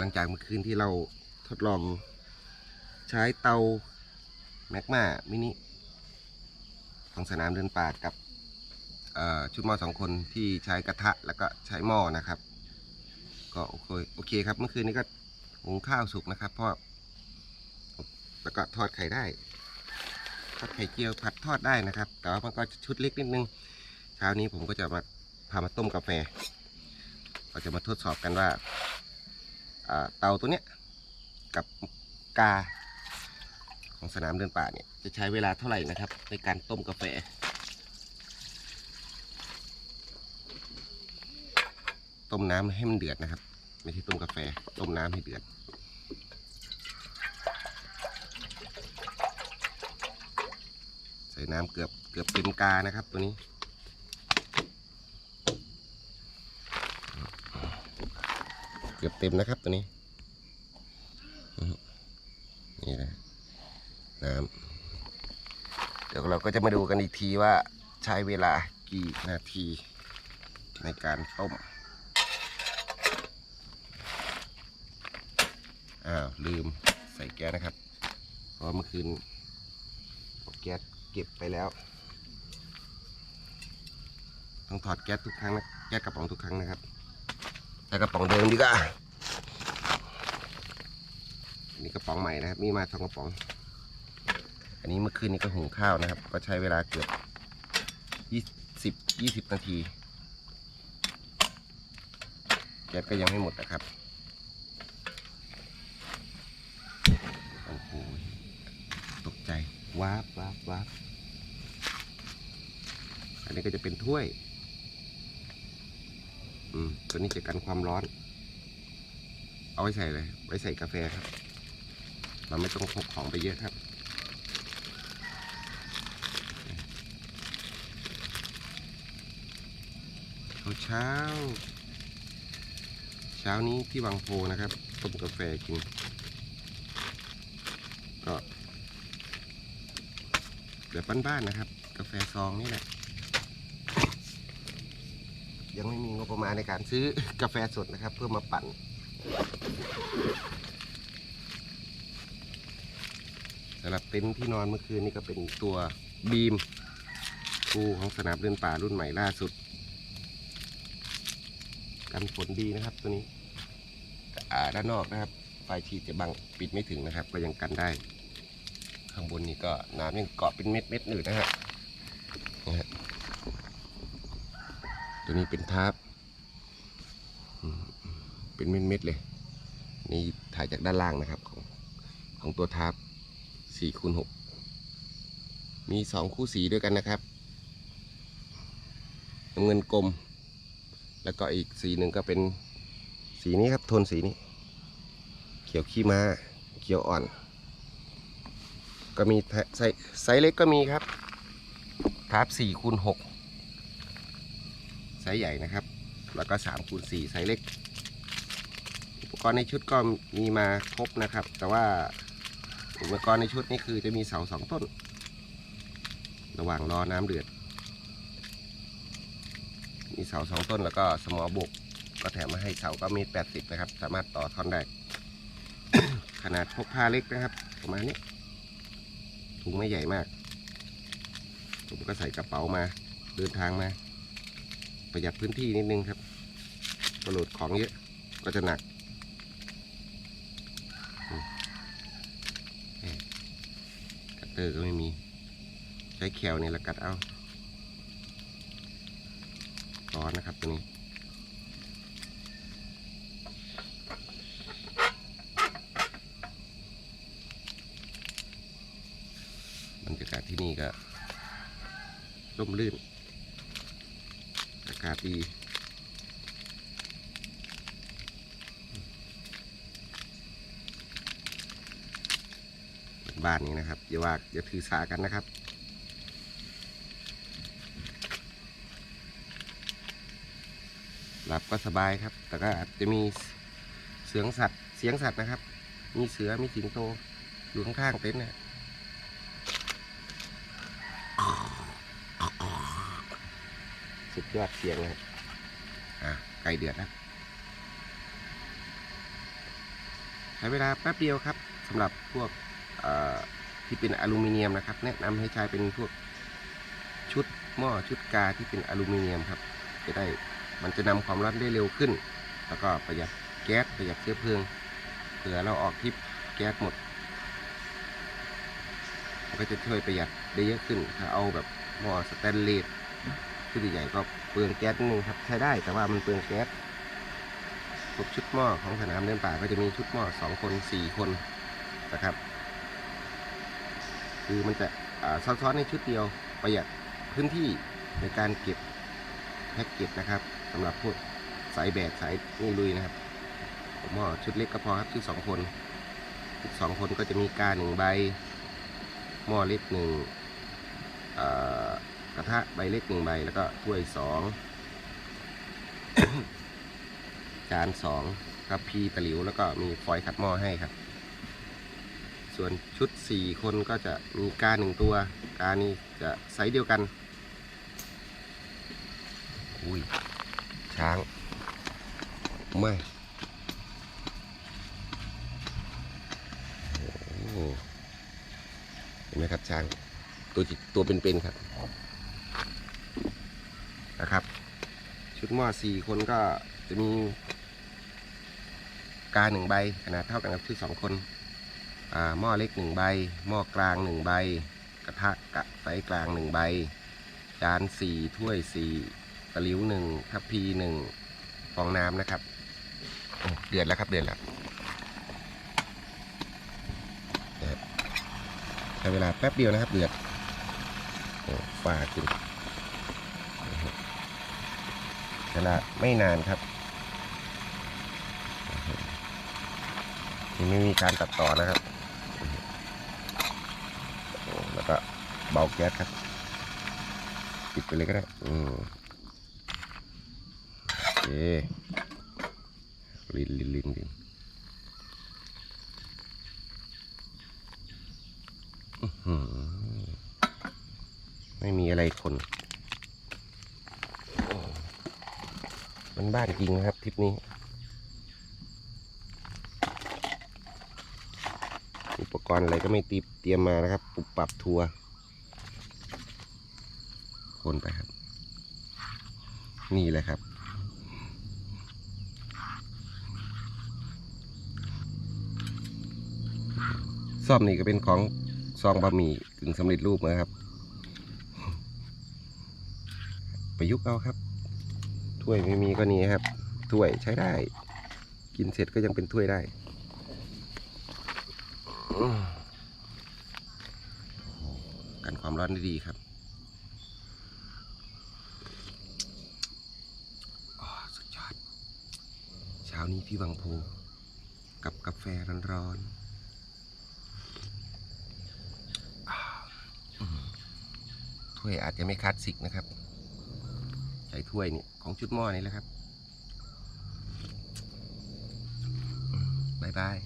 หลังจากเมื่อคืนที่เราทดลองใช้เตาแมกมามินิของสนามเดินป่ากับชุดหม้อสองคนที่ใช้กระทะแล้วก็ใช้หม้อนะครับ ก็โอเคโอเคครับเมื่อคืนนี้ก็หุงข้าวสุกนะครับเพราะแล้วก็ทอดไข่ได้ทอดไข่เจียวผัดทอดได้นะครับ แต่ว่ามันก็ชุดเล็กนิดนึงเช้านี้ผมก็จะมาพามาต้มกาแฟ เราจะมาทดสอบกันว่า เตาตัวเนี้ยกับกาของสนามเดินป่าเนี่ยจะใช้เวลาเท่าไหร่นะครับ ในการต้มกาแฟต้มน้ำให้มันเดือดนะครับ ไม่ใช่ต้มกาแฟต้มน้ำให้เดือด ใส่น้ำเกือบเกือบเต็มกานะครับตัวนี้ เกือบเต็มนะครับตัวนี้นี่นะน้ำเดี๋ยวเราก็จะมาดูกันอีกทีว่าใช้เวลากี่นาทีในการต้มอ้าวลืมใส่แก๊สนะครับ เพราะเมื่อคืนเอาแก๊สเก็บไปแล้ว ต้องถอดแก๊สทุกครั้งนะแก๊สกระป๋องทุกครั้งนะครับ แต่กระป๋องเดิมดีกว่านนี้กระป๋องใหม่นะครับ มีมาสองกระป๋อง อันนี้เมื่อคืนนี้ก็หุงข้าวนะครับ ก็ใช้เวลาเกือบยี่สิบยี่สิบนาทีแก๊สก็ยังไม่หมดนะครับโอ้โหตกใจวาบวาบวาบอันนี้ก็จะเป็นถ้วย อืมตัวนี้จะกันความร้อน เอาไว้ใส่เลย ไว้ใส่กาแฟครับ เราไม่ต้องพกของไปเยอะครับ เช้า เช้าเช้านี้ที่วังโพนะครับต้มกาแฟกิน ก็แบบบ้านๆนะครับ กาแฟซองนี่แหละ ยังไม่มีงบประมาณในการซื้อกาแฟสดนะครับ เพื่อมาปั่น สำหรับเต็นท์ที่นอนเมื่อคืนนี้ก็เป็นตัวบีมคูของสนามเดินป่ารุ่นใหม่ล่าสุด กันฝนดีนะครับตัวนี้ด้านนอกนะครับไฟชีดจะบังปิดไม่ถึงนะครับ ก็ยังกันได้ ข้างบนนี่ก็น้ำยังเกาะเป็นเม็ดเม็ดๆอยู่นะฮะนะฮะ ตัวนี้เป็นทาร์ปเป็นเม็ดเม็ดๆเลย นี่ถ่ายจากด้านล่างนะครับของของตัวทาร์ปสี่คูณหกมีสองคู่สีด้วยกันนะครับน้ำเงินกลม แล้วก็อีกสีหนึ่งก็เป็นสีนี้ครับโทนสีนี้ เขียวขี้ม้าเขียวอ่อน ก็มีไซส์เล็กก็มีครับทาร์ปสี่คูณหก ไซส์ใหญ่นะครับ แล้วก็สามคูณสี่ไซส์เล็ก อุปกรณ์ในชุดก็มีมาครบนะครับ แต่ว่าอุปกรณ์ในชุดนี้คือจะมีเสาสองต้น ระหว่างรอน้ำเดือด มีเสาสองต้นแล้วก็สมอบก ก็แถมมาให้เสาก็มตรแปดสิบนะครับ สามารถต่อท่อนได้ขนาดพกพาเล็กนะครับประมาณนี้ถุงไม่ใหญ่มาก ผมก็ใส่กระเป๋ามา เดินทางมา ประหยัดพื้นที่นิดนึงครับกระโหลดของเยอะก็จะหนักแกัตเตอร์ก็ไม่มี ใช้แคลนี่แหละกัดเอาร้อนนะครับตัวนี้บรรยากาศที่นี่ก็ร่มรื่น อากาศดีบ้านนี้นะครับอย่าว่าอย่าถือสากันนะครับหลับก็สบายครับ แต่ก็อาจจะมีเสียงสัตว์เสียงสัตว์นะครับ มีเสือมีสิงโตอยู่ข้างๆเต็นท์นะ สุดยอดเสียงเลยอะไก่เดือดแล้วใช้เวลาแป๊บเดียวครับสำหรับพวกที่เป็นอลูมิเนียมนะครับ แนะนำให้ใช้เป็นพวกชุดหม้อชุดกาที่เป็นอลูมิเนียมครับ จะได้มันจะนำความร้อนได้เร็วขึ้น แล้วก็ประหยัดแก๊สประหยัดเชื้อเพลิงเผื่อเราออกทริปแก๊สหมดก็จะช่วยประหยัดได้เยอะขึ้น ถ้าเอาแบบหม้อสแตนเลส ชุดใหญ่ก็เปลืองแก๊สนิดนึงครับใช้ได้แต่ว่ามันเปลืองแก๊สพวกชุดหม้อของสนามเดินป่าก็จะมีชุดหม้อสองคนสี่คนนะครับ คือมันจะซ้อนๆในชุดเดียวประหยัดพื้นที่ในการเก็บแพ็กเกจนะครับสำหรับพวกสายแบกสายนี่ลุยนะครับหม้อชุดเล็กก็พอครับชุดสองคน ชุดสองคนก็จะมีกาหนึ่งใบหม้อเล็กหนึ่งอ่อ กระทะใบเล็กหนึ่งใบแล้วก็ถ้วยสองจานสองครับพีตะหลิวแล้วก็มีฟอยล์ขัดหม้อให้ครับ ส่วนชุดสี่คนก็จะมีกาหนึ่งตัวกานี้จะไซส์เดียวกันอุ้ยช้างไม่อเห็นไหมครับช้างตัวจิตัวเป็นๆครับ นะครับ ชุดหม้อสี่คนก็จะมีกาหนึ่งใบขนาดเท่ากันกับชุดสองคนหม้อเล็กหนึ่งใบ หม้อกลางหนึ่งใบ กระทะกะไฟกลางหนึ่งใบ จานสี่ถ้วยสี่ตะลิวหนึ่งทัพพีหนึ่งฟองน้ำนะครับเดือดแล้วครับเดือดแล้วใช้เวลาแป๊บเดียวนะครับเดือดโอ้ฟาขึ้นใช้ เวลาไม่นานครับนี่ไม่มีการตัดต่อนะครับ แล้วก็เบาแก๊สครับปิดไปเลยก็ได้อืมโอเคลินลินลินลินไม่มีอะไรคนโอ้ มันบ้านจริงนะครับทริปนี้ อุปกรณ์อะไรก็ไม่ตีเตรียมมานะครับปุบปรับทัวร์คนไปครับ นี่แหละครับซ่อมนี่ก็เป็นของซองบะหมี่กึ่งสำเร็จรูปนะครับ ประยุกต์เอาครับ ถ้วยไม่มีก็นี่ครับ ถ้วยใช้ได้ กินเสร็จก็ยังเป็นถ้วยได้กันความร้อนได้ดีครับสุดยอด เช้านี้ที่วังโพกับกาแฟร้อนๆถ้วยอาจจะไม่คลาสสิกนะครับ ใช้ถ้วยนี่ ของชุดหม้อนี่แหละครับบายบาย